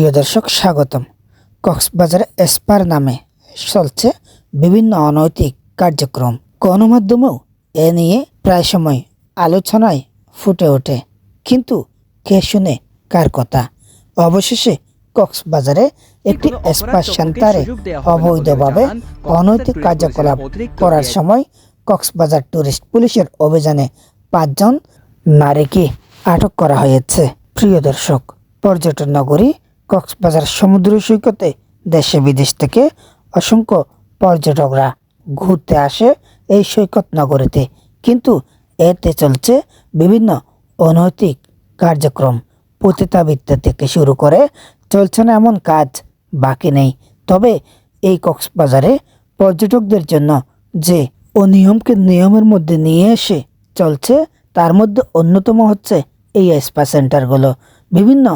প্রিয় দর্শক স্বাগতম। কক্সবাজার এসপার নামে চলছে বিভিন্ন অনৈতিক কার্যক্রম। গণমাধ্যমেও এ নিয়ে প্রায় সময় আলোচনায় ফুটে ওঠে। কিন্তু কে শুনে কার কথা? অবশেষে কক্সবাজারে একটি এসপার সেন্টারে অবৈধভাবে অনৈতিক কার্যকলাপ করার সময় কক্সবাজার টুরিস্ট পুলিশের অভিযানে পাঁচজন নারীকে আটক করা হয়েছে। প্রিয় দর্শক পর্যটন নগরী কক্সবাজার সমুদ্র সৈকতে দেশে বিদেশ থেকে অসংখ্য পর্যটকরা ঘুরতে আসে এই সৈকত নগরীতে। কিন্তু এতে চলছে বিভিন্ন অনৈতিক কার্যক্রম। পতিতাবৃত্তি থেকে শুরু করে চলছে না এমন কাজ বাকি নেই। তবে এই কক্সবাজারে পর্যটকদের জন্য যে অনিয়মকে নিয়মের মধ্যে নিয়ে এসে চলছে, তার মধ্যে অন্যতম হচ্ছে এই স্পা সেন্টারগুলো। বিভিন্ন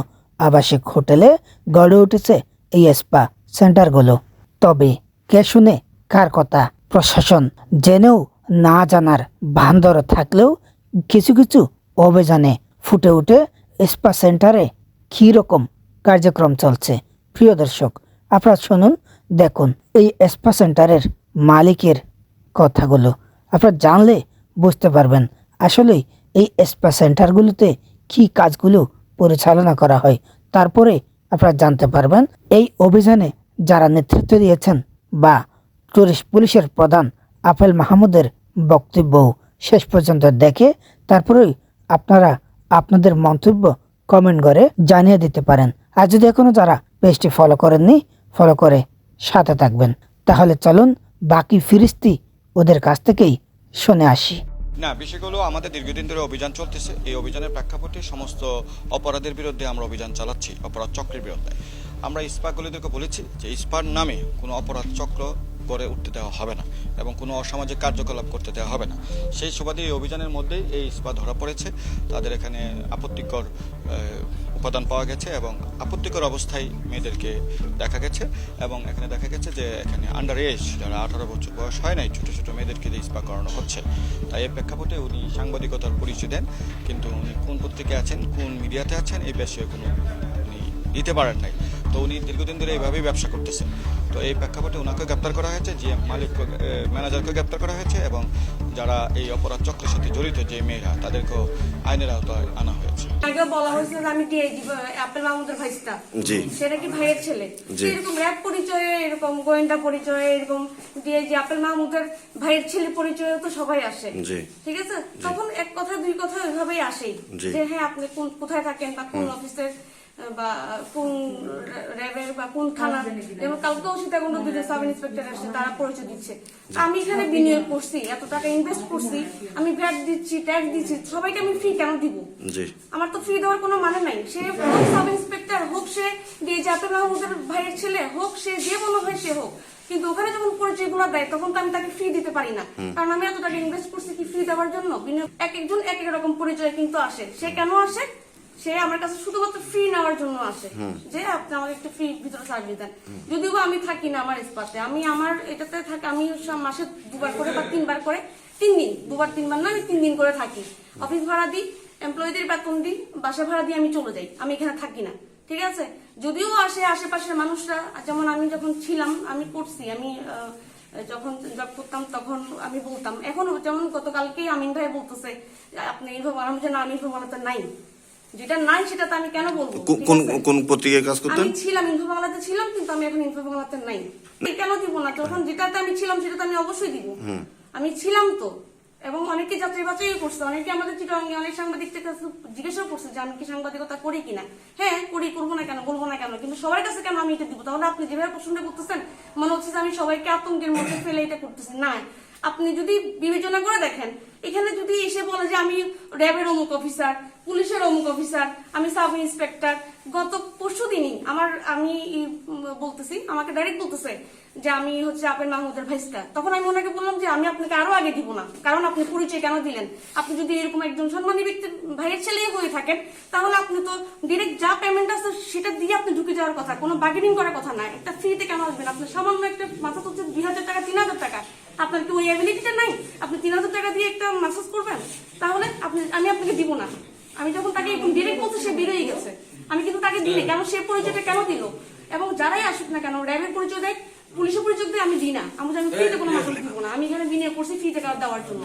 আবাসিক হোটেলে গড়ে উঠেছে এই স্পা সেন্টারগুলো। তবে কে শুনে কার কথা? প্রশাসন জেনেও না জানার ভান থাকলেও কিছু কিছু অভিযানে ফুটে উঠে স্পা সেন্টারে কী রকম কার্যক্রম চলছে। প্রিয় দর্শক, আপনারা শুনুন, দেখুন এই স্পা সেন্টারের মালিকের কথাগুলো। আপনারা জানলে বুঝতে পারবেন আসলে এই স্পা সেন্টারগুলোতে কী কাজগুলো পরিচালনা করা হয়। তারপরে আপনারা জানতে পারবেন, এই অভিযানে যারা নেতৃত্ব দিয়েছেন বা টুরিস্ট পুলিশের প্রধান আফেল মাহমুদের বক্তব্য শেষ পর্যন্ত দেখে তারপরেই আপনারা আপনাদের মন্তব্য কমেন্ট করে জানিয়ে দিতে পারেন। আর যদি এখনও যারা পেজটি ফলো করেননি ফলো করে সাথে থাকবেন। তাহলে চলুন বাকি ফিরিস্তি ওদের কাছ থেকেই শুনে আসি। না বিষয়গুলো আমাদের দীর্ঘদিন ধরে অভিযান চলতেছে। এই অভিযানের প্রেক্ষাপটে সমস্ত অপরাধের বিরুদ্ধে আমরা অভিযান চালাচ্ছি, অপরাধ চক্রের বিরুদ্ধে। আমরা ইস্পাগুলিদেরকে বলেছি যে ইস্পার নামে কোনো অপরাধ চক্র গড়ে উঠতে দেওয়া হবে না এবং কোনো অসামাজিক কার্যকলাপ করতে দেওয়া হবে না। সেই সুবাদে এই অভিযানের মধ্যেই এই ইস্পা ধরা পড়েছে। তাদের এখানে আপত্তিকর উপাদান পাওয়া গেছে এবং আপত্তিকর অবস্থায় মেয়েদেরকে দেখা গেছে এবং এখানে দেখা গেছে যে এখানে আন্ডার এজ যারা আঠারো বছর বয়স হয় নাই, ছোটো ছোটো মেয়েদেরকে দিয়ে ইস্পা করানো হচ্ছে। তাই এর প্রেক্ষাপটে উনি সাংবাদিকতার পরিচয় দেন, কিন্তু উনি কোন পত্রিকায় আছেন, কোন মিডিয়াতে আছেন, এই বিষয়ে কোনো উনি দিতে পারেন নাই। তো উনি দীর্ঘদিন ধরে এইভাবেই ব্যবসা করতেছেন। তো এই প্রেক্ষাপটে ওনাকে গ্রেপ্তার করা হয়েছে যে মালিক ম্যানেজারকে গ্রেপ্তার করা হয়েছে এবং যারা এই অপরাধ চক্রের সাথে জড়িত যে মেয়েরা তাদেরকেও আইনের আওতায় আনা হয়েছে আগে বলা হয়েছিল আমি মাহমুদের ভাইস্তা জি। সেটা কি ভাইয়ের ছেলে জি। এরকম র্যাব পরিচয়ে এরকম গোয়েন্দা পরিচয়ে এরকম আপেল মাহমুদের ভাইয়ের ছেলে পরিচয়ে তো সবাই আসে জি। ঠিক আছে তখন এক কথা দুই কথা ওইভাবেই আসেই জি। যে হ্যাঁ আপনি কোন কোথায় থাকেন বা কোন অফিসের বা কোন র্যাবের বা কোন থানা যেমন কালকেও সীতাকুণ্ড দুজন সাব ইন্সপেক্টর আসছে তারা পরিচয় দিচ্ছে। আমি এখানে বিনিয়োগ করছি এত টাকা ইনভেস্ট করছি আমি ভ্যাট দিচ্ছি ট্যাক্স দিচ্ছি সবাইকে আমি ফ্রি কেন দিব? আমার তো ফ্রি দেওয়ার কোনো মানে নাই। সে সাব ইন্সপেক্টর হোক সে যে জাতীয় মাহমুদের ভাইয়ের ছেলে হোক সে যে কোনো হয় সে হোক। কিন্তু ওখানে যখন পরিচয়গুলো দেয় তখন তো আমি তাকে ফ্রি দিতে পারি না। কারণ আমি এত টাকা ইনভেস্ট করছি কি ফ্রি দেওয়ার জন্য? বিনিয়োগ এক একজন এক এক রকম পরিচয় কিন্তু আসে। সে কেন আসে? সে আমার কাছে শুধুমাত্র ফ্রি নেওয়ার জন্য আসে। যে আপনি আমাকে একটু ফ্রি ভিতরে সার্ভিস দেন। যদিও আমি থাকি না আমার স্পাতে আমি আমার এটাতে থাকি আমি মাসে দুবার করে বা তিনবার করে তিন দিন দুবার তিনবার না আমি তিন দিন করে থাকি। অফিস ভাড়া দিই এমপ্লয়ীদের বেতন দিই বাসা ভাড়া দিয়ে আমি চলে যাই। আমি এখানে থাকি না। ঠিক আছে? যদিও আসে আশেপাশের মানুষরা যেমন আমি যখন ছিলাম আমি করছি। আমি যখন জব করতাম তখন আমি বলতাম। এখনও যেমন গতকালকেই আমিন ভাই বলতেছে আপনি ইনফর্ম আমি যে না আমি ইনফর্মালাতে নাই। যেটা নাই সেটা তো আমি কেন বলব? কোন কোন পত্রিকায় কাজ করতেন? আমি ছিলাম ইনফো বাংলাতে ছিলাম কিন্তু আমি এখন ইনফো বাংলাতে নাই কেন দিব না? যখন যেটাতে আমি ছিলাম সেটাতে আমি অবশ্যই দিব। আমি ছিলাম তো। এবং অনেকে যাচাই বাছাই করছে। অনেকে আমাদের চিটাঙ্গে অনেক সাংবাদিক থেকে জিজ্ঞাসা করছে যে আমি কি সাংবাদিকতা করি কিনা? হ্যাঁ করি করব না কেন বলব না কেন? কিন্তু সবার কাছে কেন আমি এটা দিব? তাহলে আপনি যেভাবে প্রশ্নটা করতেছেন মনে হচ্ছে যে আমি সবাইকে আতঙ্কের মধ্যে ফেলে এটা করতেছি। না আপনি যদি বিবেচনা করে দেখেন এখানে যদি এসে বলে যে আমি র্যাবের অমুক অফিসার পুলিশের অমুক অফিসার, আমি সাব ইন্সপেক্টর। গত পরশু দিনই আমার, আমি বলতেছি, আমাকে ডাইরেক্ট বলতেছে যে আমি হচ্ছে আপেল মাহমুদের ভাইস্তা তখন আমি ওনাকে বললাম যে আমি আপনাকে আরও আগে দিব না, কারণ আপনি পরিচয় কেন দিলেন? আপনি যদি এরকম একজন সম্মানী ব্যক্তির ভাইয়ের ছেলেই হয়ে থাকেন, তাহলে আপনি তো ডিরেক্ট যা পেমেন্ট আছে সেটা দিয়ে আপনি ঢুকে যাওয়ার কথা, কোনো বার্গেনিং করার কথা না। একটা ফ্রিতে কেন আসবেন? আপনার সামান্য একটা মাথা হচ্ছে দুই হাজার টাকা, তিন হাজার টাকা। আপনার কি ওই অ্যাবিলিটিটা নাই? আপনি তিন হাজার টাকা দিয়ে একটা মাসাজ করবেন? তাহলে আপনি, আমি আপনাকে দিব না। আমি যখন তাকে এখন ডিরেক্ট বলছি সে বেরিয়ে গেছে। আমি কিন্তু তাকে দিই কেন সে পরিচয়টা কেন দিল? এবং যারাই আসুক না কেন র্যাবের পরিচয় দেয় পুলিশের পরিচয় দেয় আমি দিই না। আমি ফ্রিতে কোনো মাসুল দিব না। আমি এখানে বিনিয়োগ করছি ফ্রিতে কার দেওয়ার জন্য?